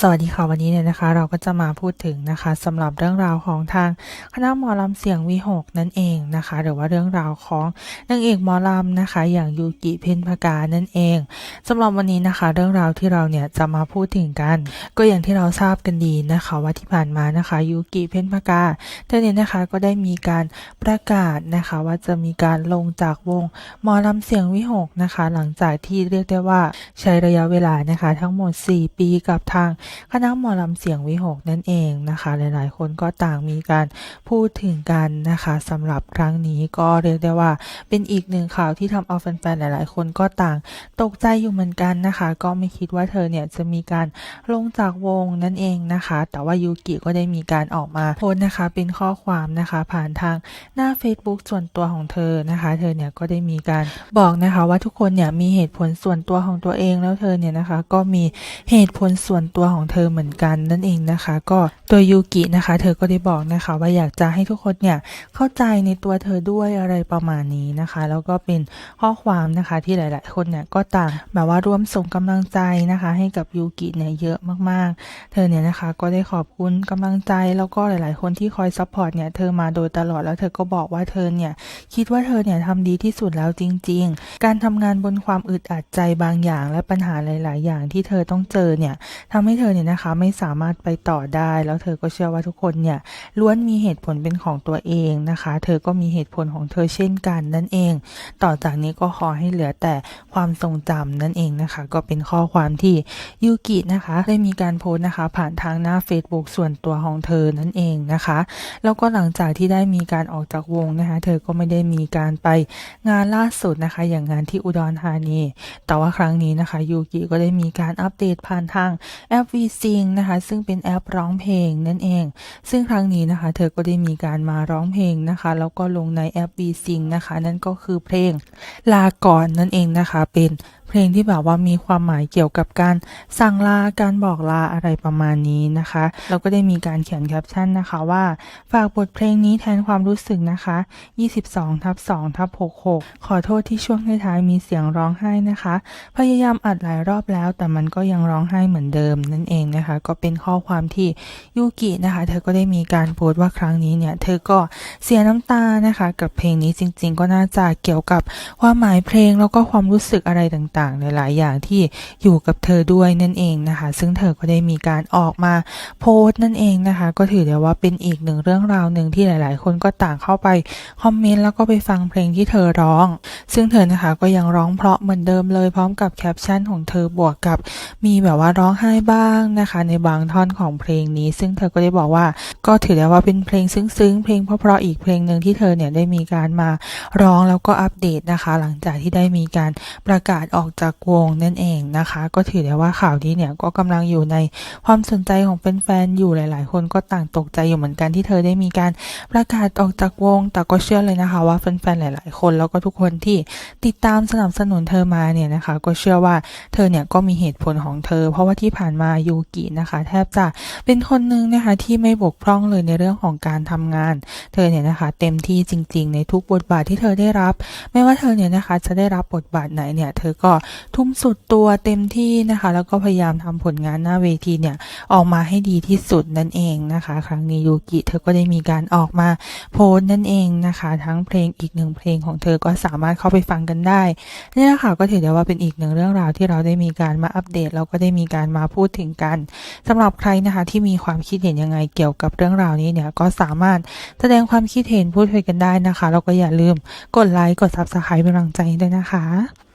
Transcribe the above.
สวัสดีค่ะวันนี้เนี่ยนะคะ เราก็จะมาพูดถึงนะคะสำหรับเรื่องราวของทางคณะหมอลำเสียงวิหกนั่นเองนะคะ หรือว่าเรื่องราวของนางเอกหมอลำนะคะ อย่างยูกิเพ็ญพกานั่นเองสำหรับวันนี้นะคะ เรื่องราวที่เราเนี่ยจะมาพูดถึงกัน ก็อย่างที่เราทราบกันดีนะคะ ว่าที่ผ่านมานะคะยูกิเพ็ญพกาเธอเนี่ยนะคะก็ได้มีการประกาศนะคะ ว่าจะมีการลงจากวงหมอลำเสียงวิหกนะคะ หลังจากที่เรียกได้ว่าใช้ระยะเวลานะคะ ทั้งหมด 4 ปีกับทางคณะหมอลำเสียงวิหกนั่นเองนะคะ หลายๆ คนก็ต่างมีการพูดถึงกันนะคะสำหรับครั้งนี้ก็เรียกได้ว่า เป็นอีกหนึ่งข่าวที่ทำเอาแฟนๆหลาย ๆ คนก็ต่างตกใจอยู่เหมือนกันนะคะ ก็ไม่คิดว่าเธอเนี่ยจะมีการลงจากวงนั่นเองนะคะ แต่ว่ายูกิก็ได้มีการออกมาโพสนะคะ เป็นข้อความนะคะผ่านทางหน้า Facebook ส่วนตัวของเธอนะคะ เธอเนี่ยก็ได้มีการบอกนะคะว่าทุกคนเนี่ยมีเหตุผลส่วนตัวของตัวเองแล้วเธอเนี่ยนะคะ ก็มีเหตุผลส่วนตัวของเธอเหมือนกันนั่นเองนะคะ ก็ตัวยูกินะคะ เธอก็ได้บอกนะคะ ว่าอยากจะให้ทุกคนเนี่ยเข้าใจในตัวเธอด้วยอะไรประมาณนี้นะคะ แล้วก็เป็นข้อความนะคะที่หลาย ๆ คนเนี่ยก็ต่างแบบว่าร่วมส่งกำลังใจนะคะ ให้กับยูกิเนี่ยเยอะมากๆ เธอเนี่ยนะคะก็ได้ขอบคุณกำลังใจแล้วก็หลาย ๆ คนที่คอยซัพพอร์ตเนี่ยเธอมาโดยตลอดแล้วเธอก็บอกว่าเธอเนี่ยคิดว่าเธอเนี่ยทำดีที่สุดแล้วจริง ๆ การทำงานบนความอึดอัดใจบางอย่าง และปัญหาหลาย ๆ อย่างที่เธอต้องเจอเนี่ยทำให้เธอเนี่ยนะคะไม่สามารถไปต่อได้ แล้วเธอก็เชื่อว่าทุกคนเนี่ยล้วนมีเหตุผลเป็นของตัวเองนะคะ เธอก็มีเหตุผลของเธอเช่นกันนั่นเอง ต่อจากนี้ก็ขอให้เหลือแต่ความทรงจำนั่นเองนะคะ ก็เป็นข้อความที่ยูกินะคะ ได้มีการโพสต์นะคะ ผ่านทางหน้า Facebook ส่วนตัวของเธอนั่นเองนะคะ แล้วก็หลังจากที่ได้มีการออกจากวงนะคะ เธอก็ไม่ได้มีการไปงานล่าสุดนะคะ อย่างงานที่อุดรธานี แต่ว่าครั้งนี้นะคะยูกิก็ได้มีการอัปเดตผ่านทางแอป VSing นะคะซึ่งเป็นแอปร้องเพลงนั่นเอง ซึ่งครั้งนี้นะคะเธอก็ได้มีการมาร้องเพลงนะคะ แล้วก็ลงในแอป VSing นะคะ นั่นก็คือเพลงลาก่อนนั่นเองนะคะเป็น เพลงที่แบบว่ามีความหมายเกี่ยวกับการสั่งลาการบอกลาอะไรประมาณนี้นะคะแล้วก็ได้มีการเขียนแคปชั่นนะคะว่า ฝากบทเพลงนี้แทนความรู้สึกนะคะ 22ทับ2ทับ66 ขอโทษที่ช่วงท้ายมีเสียงร้องไห้นะคะ พยายามอัดหลายรอบแล้ว แต่มันก็ยังร้องไห้เหมือนเดิมนั่นเองนะคะ ก็เป็นข้อความที่ยูกินะคะ เธอก็ได้มีการโพสต์ว่าครั้งนี้เนี่ย เธอก็เสียน้ำตานะคะ กับเพลงนี้จริง ๆ ก็น่าจะเกี่ยวกับความหมายเพลงแล้วก็ความรู้สึกอะไรต่างๆ หลายๆอย่างที่อยู่กับเธอด้วยนั่นเองนะคะ ซึ่งเธอก็ได้มีการออกมาโพสต์นั่นเองนะคะ ก็ถือได้ว่าเป็นอีกหนึ่งเรื่องราวหนึ่งที่หลาย ๆ คนก็ต่างเข้าไปคอมเมนต์แล้วก็ไปฟังเพลงที่เธอร้อง ซึ่งเธอนะคะก็ยังร้องเพราะเหมือนเดิมเลยพร้อมกับแคปชั่นของเธอบวกกับมีแบบว่าร้องไห้บ้างนะคะ ในบางท่อนของเพลงนี้ ซึ่งเธอก็ได้บอกว่าก็ถือได้ว่าเป็นเพลงซึ้งๆเพลงเพราะๆอีกเพลงหนึ่งที่เธอเนี่ยได้มีการมาร้องแล้วก็อัปเดตนะคะ หลังจากที่ได้มีการประกาศออกจากวงนั่นเองนะคะ ก็ถือได้ว่าข่าวนี้เนี่ยก็กำลังอยู่ในความสนใจของแฟนๆอยู่หลาย ๆ คนก็ต่างตกใจอยู่เหมือนกันที่เธอได้มีการประกาศออกจากวง แต่ก็เชื่อเลยนะคะว่าแฟนๆหลาย ๆ คนแล้วก็ทุกคนที่ติดตามสนับสนุนเธอมาเนี่ยนะคะ ก็เชื่อว่าเธอเนี่ยก็มีเหตุผลของเธอ เพราะว่าที่ผ่านมายูกินะคะ แทบจะเป็นคนหนึ่งนะคะที่ไม่บกพร่องเลยในเรื่องของการทำงาน เธอเนี่ยนะคะเต็มที่จริง ๆ ในทุกบทบาทที่เธอได้รับ ไม่ว่าเธอเนี่ยนะคะจะได้รับบทบาทไหนเนี่ยเธอก็ทุ่มสุดตัวเต็มที่นะคะ แล้วก็พยายามทำผลงานหน้าเวทีเนี่ยออกมาให้ดีที่สุดนั่นเองนะคะ ครั้งนี้ยูกิเธอก็ได้มีการออกมาโพสต์นั่นเองนะคะ ทั้งเพลงอีกหนึ่งเพลงของเธอก็สามารถเข้าไปฟังกันได้นี่นะคะก็ถือได้ว่าเป็นอีกหนึ่งเรื่องราวที่เราได้มีการมาอัปเดตแล้วก็ได้มีการมาพูดถึงกันสำหรับใครนะคะที่มีความคิดเห็นยังไงเกี่ยวกับเรื่องราวนี้เนี่ยก็สามารถแสดงความคิดเห็นพูดคุยกันได้นะคะแล้วก็อย่าลืมกดไลค์กด Subscribe เป็นกำลังใจด้วยนะคะ